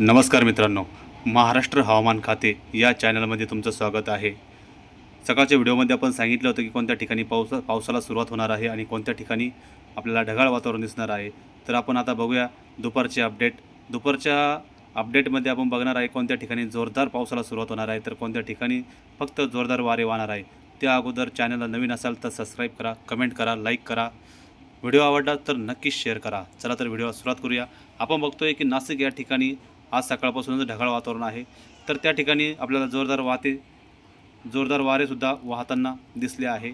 नमस्कार मित्रांनो महाराष्ट्र हवामान खाते या चॅनलमध्ये तुमचं स्वागत आहे. सकाळच्या व्हिडिओमध्ये आपण सांगितलं होतं की कोणत्या ठिकाणी पाऊस पावसाला सुरुवात होणार आहे आणि कोणत्या ठिकाणी आपल्याला ढगाळ वातावरण दिसणार आहे. तर आपण आता बघूया दुपारचे अपडेट. दुपारच्या अपडेटमध्ये आपण बघणार आहे कोणत्या ठिकाणी जोरदार पावसाला सुरुवात होणार आहे तर कोणत्या ठिकाणी फक्त जोरदार वारे वाहणार आहे. त्या अगोदर चॅनलला नवीन असाल तर सबस्क्राईब करा कमेंट करा लाईक करा. व्हिडिओ आवडला तर नक्कीच शेअर करा. चला तर व्हिडिओला सुरुवात करूया. आपण बघतोय की नाशिक या ठिकाणी आज सकाळपासूनच ढगाळ वातावरण आहे. तर त्या ठिकाणी आपल्याला जोरदार वाहते जोरदार वारेसुद्धा वाहताना दिसले आहे.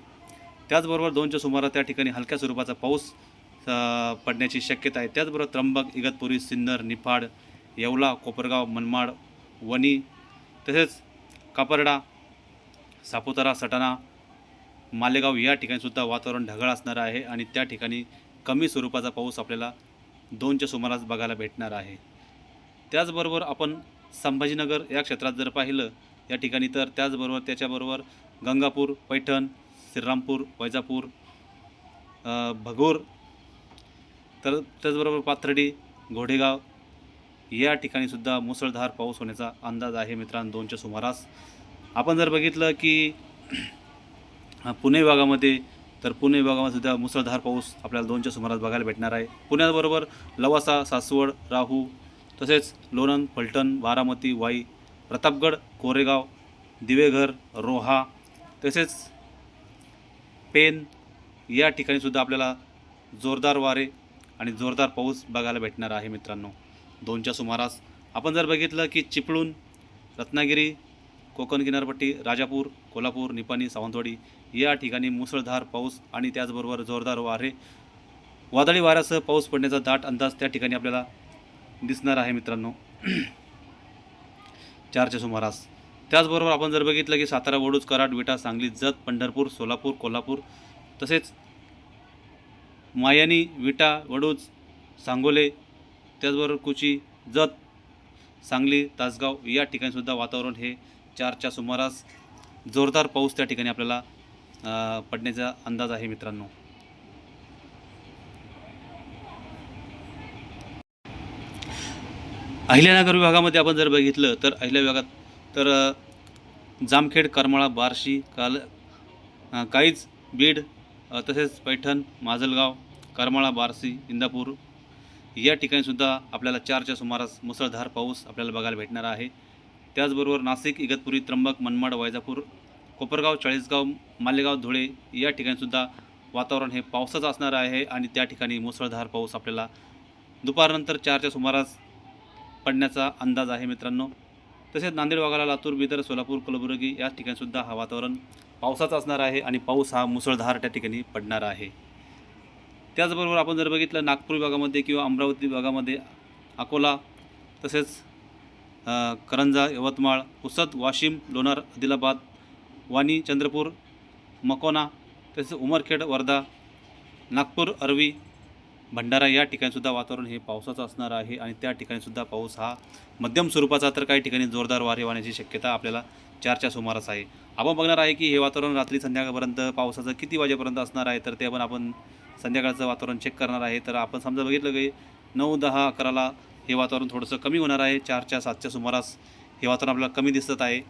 त्याचबरोबर दोनच्या सुमारास त्या ठिकाणी हलक्या स्वरूपाचा पाऊस पडण्याची शक्यता आहे. त्याचबरोबर त्र्यंबक इगतपुरी सिन्नर निफाड येवला कोपरगाव मनमाड वणी तसेच कापरडा सापुतारा सटाणा मालेगाव या ठिकाणीसुद्धा वातावरण ढगाळ असणार आहे आणि त्या ठिकाणी कमी स्वरूपाचा पाऊस आपल्याला दोनच्या सुमारास बघायला भेटणार आहे. त्याचबरोबर आपण संभाजीनगर या क्षेत्रात जर पाहिलं या ठिकाणी तर त्याचबरोबर त्याच्याबरोबर गंगापूर पैठण श्रीरामपूर वैजापूर भगोर तर त्याचबरोबर पाथर्डी घोडेगाव या ठिकाणीसुद्धा मुसळधार पाऊस होण्याचा अंदाज आहे मित्रांनो दोनच्या सुमारास. आपण जर बघितलं की पुणे विभागामध्ये तर पुणे विभागामध्ये सुद्धा मुसळधार पाऊस आपल्याला दोनच्या सुमारास बघायला भेटणार आहे. पुण्याबरोबर लवासा सासवड राहू तसेच लोणंद फलटण बारामती वाई प्रतापगड कोरेगाव दिवेघर रोहा तसेच पेन या ठिकाणीसुद्धा आपल्याला जोरदार वारे आणि जोरदार पाऊस बघायला भेटणार आहे मित्रांनो. दोनच्या सुमारास आपण जर बघितलं की चिपळूण रत्नागिरी कोकण किनारपट्टी राजापूर कोल्हापूर निपाणी सावंतवाडी या ठिकाणी मुसळधार पाऊस आणि त्याचबरोबर जोरदार वारे वादळी वाऱ्यासह पाऊस पडण्याचा दाट अंदाज त्या ठिकाणी आपल्याला दिसणार आहे मित्रांनो. चारच्या सुमारास. त्याचबरोबर आपण जर बघितलं की सातारा वडूज कराड विटा सांगली जत पंढरपूर सोलापूर कोल्हापूर तसेच मायानी विटा वडूज सांगोले त्याचबरोबर कुची जत सांगली तासगाव या ठिकाणीसुद्धा वातावरण हे चारच्या सुमारास जोरदार पाऊस त्या ठिकाणी आपल्याला पडण्याचा अंदाज आहे मित्रांनो. अहिल्यानगर विभागामध्ये आपण जर बघितलं तर अहिल्या विभागात तर जामखेड करमाळा बार्शी काल काहीच बीड तसेच पैठण माजलगाव करमाळा बार्शी इंदापूर या ठिकाणीसुद्धा आपल्याला चारच्या सुमारास मुसळधार पाऊस आपल्याला बघायला भेटणार आहे. त्याचबरोबर नाशिक इगतपुरी त्र्यंबक मनमाड वैजापूर कोपरगाव चाळीसगाव मालेगाव धुळे या ठिकाणीसुद्धा वातावरण हे पावसाचं असणार आहे आणि त्या ठिकाणी मुसळधार पाऊस आपल्याला दुपारनंतर चारच्या सुमारास पडण्याचा अंदाज आहे मित्रांनो. तसेच नांदेड वाघाला लातूर बिदर सोलापूर कलबुर्गी या ठिकाणीसुद्धा हा वातावरण पावसाचा असणार आहे आणि पाऊस हा मुसळधार त्या ठिकाणी पडणार आहे. त्याचबरोबर आपण जर बघितलं नागपूर विभागामध्ये किंवा अमरावती विभागामध्ये अकोला तसेच करंजा यवतमाळ पुसद वाशिम लोणार आदिलाबाद वाणी चंद्रपूर मकोना तसेच उमरखेड वर्धा नागपूर अरवी भंडारा या ठिकाणीसुद्धा वातावरण हे पावसाचं असणार आहे आणि त्या ठिकाणीसुद्धा पाऊस हा मध्यम स्वरूपाचा तर काही ठिकाणी जोरदार वारे वाहण्याची शक्यता आपल्याला चारच्या सुमारास आहे. आपण बघणार आहे की हे वातावरण रात्री संध्याकाळपर्यंत पावसाचं किती वाजेपर्यंत असणार आहे तर ते पण आपण संध्याकाळचं वातावरण चेक करणार आहे. तर आपण समजा बघितलं की नऊ दहा अकराला हे वातावरण थोडंसं कमी होणार आहे. चारच्या सातच्या सुमारास हे वातावरण आपल्याला कमी दिसत आहे.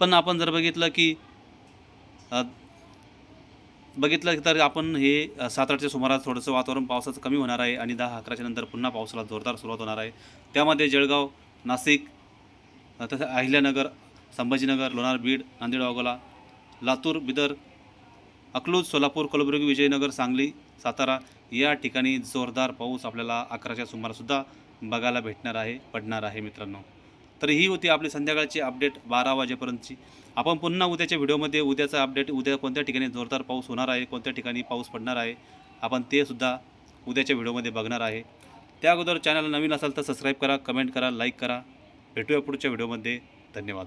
पण आपण जर बघितलं की बघितलं तर आपण हे सात आठच्या सुमारास थोडंसं वातावरण पावसाचं कमी होणार आहे आणि दहा अकराच्या नंतर पुन्हा पावसाला जोरदार सुरुवात होणार आहे. त्यामध्ये जळगाव नाशिक तसं अहिल्यानगर संभाजीनगर लोणार बीड नांदेड वाघोला लातूर बिदर अकलूज सोलापूर कलबुर्गी विजयनगर सांगली सातारा या ठिकाणी जोरदार पाऊस आपल्याला अकराच्या सुमारासुद्धा बघायला भेटणार आहे पडणार आहे मित्रांनो. तर ही होती आपली संध्याकाळची अपडेट बारा वाजेपर्यंतची. आपण पुन्हा उद्याच्या व्हिडिओमध्ये उद्याचा अपडेट उद्या कोणत्या ठिकाणी जोरदार पाऊस होणार आहे कोणत्या ठिकाणी पाऊस पडणार आहे आपण ते सुद्धा उद्याच्या व्हिडिओमध्ये बघणार आहे. त्या अगोदर चॅनल नवीन असाल तर सबस्क्राईब करा कमेंट करा लाईक करा. भेटूया पुढच्या व्हिडिओमध्ये. धन्यवाद.